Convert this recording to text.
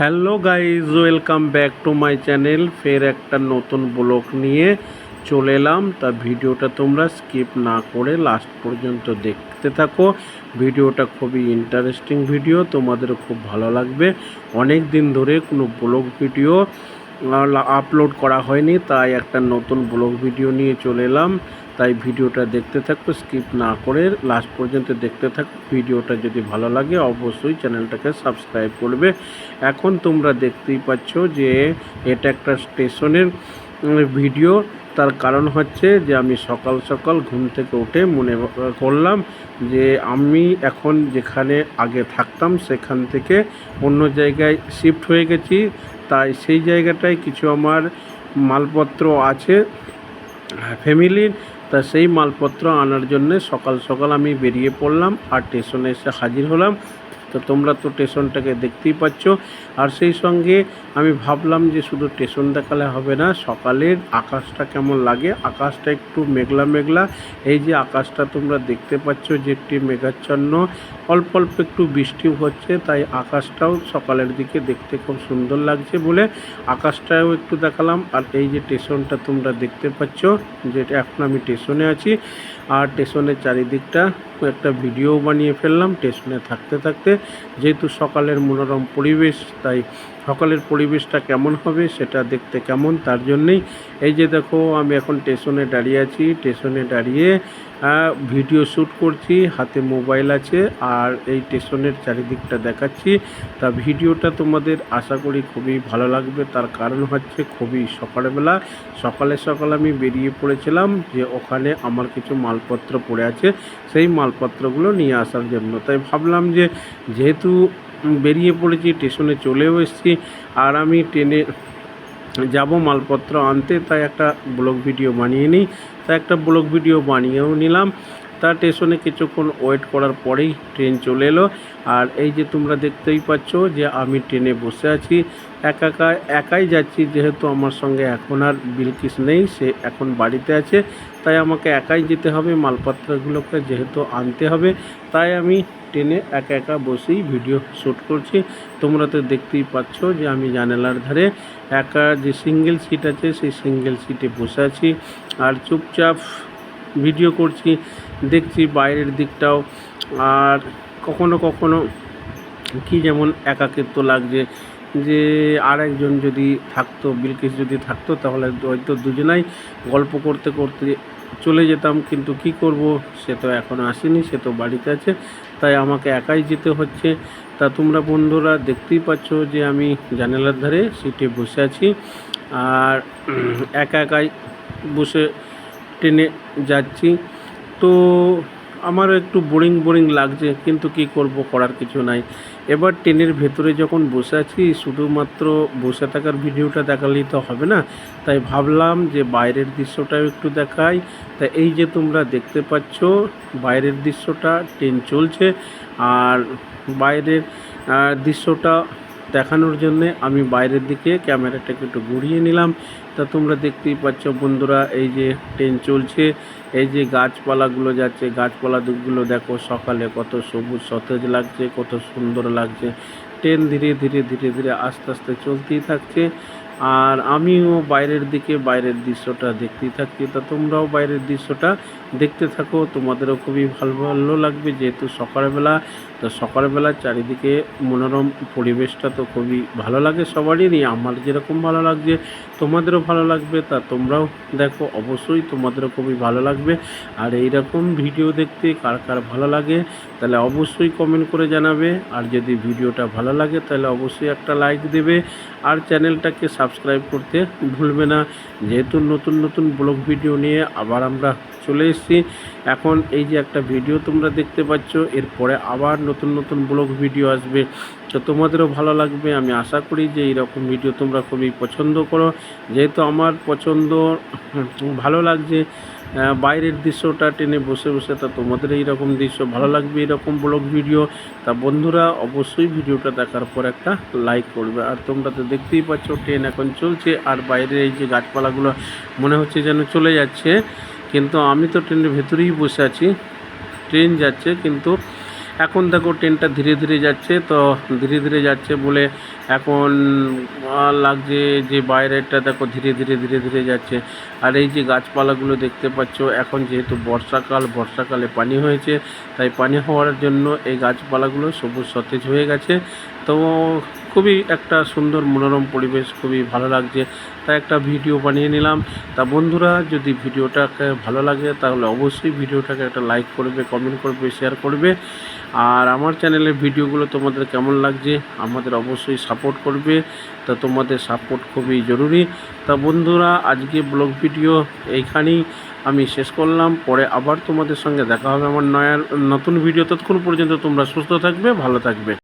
Hello guys welcome back to my channel. ফের একটা নতুন ব্লগ নিয়ে চলে এলাম। তা ভিডিওটা তোমরা স্কিপ না করে লাস্ট পর্যন্ত দেখতে থাকো। ভিডিওটা খুবই ইন্টারেস্টিং ভিডিও তোমাদেরও খুব ভালো লাগবে। অনেক দিন ধরে কোনো ব্লগ ভিডিও আপলোড করা হয়নি, তাই একটা নতুন ব্লগ ভিডিও নিয়ে চলে এলাম। তাই ভিডিওটা দেখতে থাকো স্কিপ না করে লাস্ট পর্যন্ত দেখতে থাকো। ভিডিওটা যদি ভালো লাগে, অবশ্যই চ্যানেলটাকে সাবস্ক্রাইব করবে। এখন তোমরা দেখতেই পাচ্ছ যে এটা একটা স্টেশনের ভিডিও তার কারণ হচ্ছে যে আমি সকাল সকাল ঘুম থেকে উঠে মনে করলাম যে আমি এখন যেখানে আগে থাকতাম, সেখান থেকে অন্য জায়গায় শিফট হয়ে গেছি। তাই সেই জায়গাটায় কিছু আমার মালপত্র আছে ফ্যামিলির তা সেই মালপত্র আনার জন্যে সকাল সকাল আমি বেরিয়ে পড়লাম আর স্টেশনে এসে হাজির হলাম। তো তোমরা তো স্টেশনটাকে দেখতেই পাচ্ছ। আর সেই সঙ্গে আমি ভাবলাম যে শুধু স্টেশন দেখালে হবে না, সকালের আকাশটা কেমন লাগে? আকাশটা একটু মেঘলা মেঘলা। এই যে আকাশটা তোমরা দেখতে পাচ্ছ যে একটি মেঘাচ্ছন্ন। অল্প অল্প একটু বৃষ্টিও হচ্ছে, তাই আকাশটাও সকালের দিকে দেখতে খুব সুন্দর লাগছে বলে আকাশটাও একটু দেখালাম। আর এই যে স্টেশনটা তোমরা দেখতে পাচ্ছ যেটা এখন আমি স্টেশনে আছি। আর স্টেশনের চারিদিকটা একটা ভিডিও বানিয়ে ফেললাম স্টেশনে থাকতে থাকতে। যেহেতু সকালের মনোরম পরিবেশ, তাই সকালের পরিবেশটা কেমন হবে সেটা দেখতে কেমন তার জন্যেই। এই যে দেখো, আমি এখন স্টেশনে দাঁড়িয়ে আছি। স্টেশনে দাঁড়িয়ে ভিডিও শ্যুট করছি। হাতে মোবাইল আছে আর এই স্টেশনের চারিদিকটা দেখাচ্ছি। তা ভিডিওটা তোমাদের আশা করি খুবই ভালো লাগবে। তার কারণ হচ্ছে খুবই সকালবেলা। সকালে সকাল আমি বেরিয়ে পড়েছিলাম যে ওখানে আমার কিছু মালপত্র পড়ে আছে। সেই মালপত্রগুলো নিয়ে আসার জন্য। তাই ভাবলাম যে যেহেতু বেরিয়ে পড়েছি, স্টেশনে চলেও এসেছি আর আমি ট্রেনে যাব মালপত্র আনতে, তাই একটা ব্লগ ভিডিও বানিয়ে নিই। তাই একটা ব্লগ ভিডিও বানিয়েও নিলাম। তা স্টেশনে কিছুক্ষণ ওয়েট করার পরেই ট্রেন চলে এলো। আর এই যে তোমরা দেখতেই পাচ্ছ যে আমি ট্রেনে বসে আছি, একা একাই যাচ্ছি, যেহেতু আমার সঙ্গে এখন আর বিলকিস নেই, সে এখন বাড়িতে আছে। তাই আমাকে একাই যেতে হবে, মালপত্রগুলোকে যেহেতু আনতে হবে, তাই আমি ট্রেনে একা একা বসেই ভিডিও শ্যুট করছি। তোমরা তো দেখতেই পাচ্ছ যে আমি জানালার ধারে একা যে সিঙ্গেল সিট আছে, সেই সিঙ্গেল সিটে বসে আছি। আর চুপচাপ ভিডিও করছি। দেখছি বাইরের দিকটাও। আর কখনো কখনো কি যেমন একাকিত্ব লাগছে যে আর একজন যদি থাকতো, বিলকিস যদি থাকতো, তাহলে হয়তো দুজনাই গল্প করতে করতে চলে যেতাম। কিন্তু কি করব? সে তো এখনও আসেনি, সে তো বাড়িতে আছে, তাই আমাকে একাই যেতে হচ্ছে। তা তোমরা বন্ধুরা দেখতেই পাচ্ছ যে আমি জানালার ধারে সিটে বসে আছি। আর একা একাই বসে ট্রেনে যাচ্ছি। তো আমারও একটু বোরিং বোরিং লাগছে, কিন্তু কি করব করার কিছু নাই। এবার ট্রেনের ভেতরে যখন বসে আছি, শুধুমাত্র বসে থাকার ভিডিওটা দেখালেই তো হবে না। তাই ভাবলাম যে বাইরের দৃশ্যটাও একটু দেখাই। তা এই যে তোমরা দেখতে পাচ্ছ, বাইরের দৃশ্যটা, ট্রেন চলছে। আর বাইরের দৃশ্যটা দেখানোর জন্যে আমি বাইরের দিকে ক্যামেরাটাকে একটু ঘুরিয়ে নিলাম। তা তোমরা দেখতেই পাচ্ছ বন্ধুরা, এই যে ট্রেন চলছে, এই যে গাছপালাগুলো যাচ্ছে, গাছপালা দিকগুলো দেখো সকালে কত সবুজ সতেজ লাগছে, কত সুন্দর লাগছে। ট্রেন ধীরে ধীরে ধীরে ধীরে আস্তে আস্তে চলতেই থাকছে। আর আমিও বাইরের দিকে, বাইরের দৃশ্যটা দেখতেই থাকি। তা তোমরাও বাইরের দৃশ্যটা দেখতে থাকো। তোমাদেরও খুবই ভালো ভালো লাগবে যেহেতু সকালবেলা। তো সকালবেলা চারিদিকে মনোরম পরিবেশটা তো খুবই ভালো লাগে সবারই। আমার যেরকম ভালো লাগছে, তোমাদেরও ভালো লাগবে। তা তোমরাও দেখো, অবশ্যই তোমাদেরও খুবই ভালো লাগবে। আর এই রকম ভিডিও দেখতে কার কার ভালো লাগে, তাহলে অবশ্যই কমেন্ট করে জানাবে। আর যদি ভিডিওটা ভালো লাগে, তাহলে অবশ্যই একটা লাইক দেবে। আর চ্যানেলটাকে সাবস্ক্রাইব করতে ভুলবে না। যেহেতু নতুন নতুন ব্লগ ভিডিও নিয়ে আবার আমরা চলে এসেছি। এখন এই যে একটা ভিডিও তোমরা দেখতে পাচ্ছ, এরপরে আবার নতুন নতুন ব্লগ ভিডিও আসবে। তো তোমাদেরও ভালো লাগবে, আমি আশা করি যে এইরকম ভিডিও তোমরা খুবই পছন্দ করো। যেহেতু আমার পছন্দ, ভালো লাগছে বাইরের দৃশ্যটা টেনে বসে বসে, তা তোমাদের এইরকম দৃশ্য, ভালো লাগবে এরকম ব্লগ ভিডিও। তা বন্ধুরা, অবশ্যই ভিডিওটা দেখার পর একটা লাইক করবে। আর তোমরা তো দেখতেই পাচ্ছ ট্রেন এখন চলছে, আর বাইরের এই যে গাছপালাগুলো মনে হচ্ছে যেন চলে যাচ্ছে। কিন্তু আমি তো ট্রেনের ভেতরেই বসে আছি। ট্রেন যাচ্ছে, কিন্তু এখন দেখো ট্রেনটা ধীরে ধীরে যাচ্ছে, তো ধীরে ধীরে যাচ্ছে বলে এখন লাগছে যে বাইরেটা দেখো ধীরে ধীরে ধীরে ধীরে যাচ্ছে। আর এই যে গাছপালাগুলো দেখতে পাচ্ছ, এখন যেহেতু বর্ষাকাল, বর্ষাকালে পানি হয়েছে, তাই পানি হওয়ার জন্য এই গাছপালাগুলো সবুজ সতেজ হয়ে গেছে। তো খুবই একটা সুন্দর মনোরম পরিবেশ, খুবই ভালো লাগছে। তাই একটা ভিডিও বানিয়ে নিলাম। তা বন্ধুরা, যদি ভিডিওটাকে ভালো লাগে, তাহলে অবশ্যই ভিডিওটাকে একটা লাইক করবে কমেন্ট করবে শেয়ার করবে। আর আমার চ্যানেলের ভিডিওগুলো তোমাদের কেমন লাগছে, আমাদের অবশ্যই সাপোর্ট করবে। তা তোমাদের সাপোর্ট খুবই জরুরি। তা বন্ধুরা, আজকে ব্লগ ভিডিও এইখানেই আমি শেষ করলাম। পরে আবার তোমাদের সঙ্গে দেখা হবে আমার নয়া, নতুন ভিডিও ততক্ষণ পর্যন্ত তোমরা সুস্থ থাকবে, ভালো থাকবে।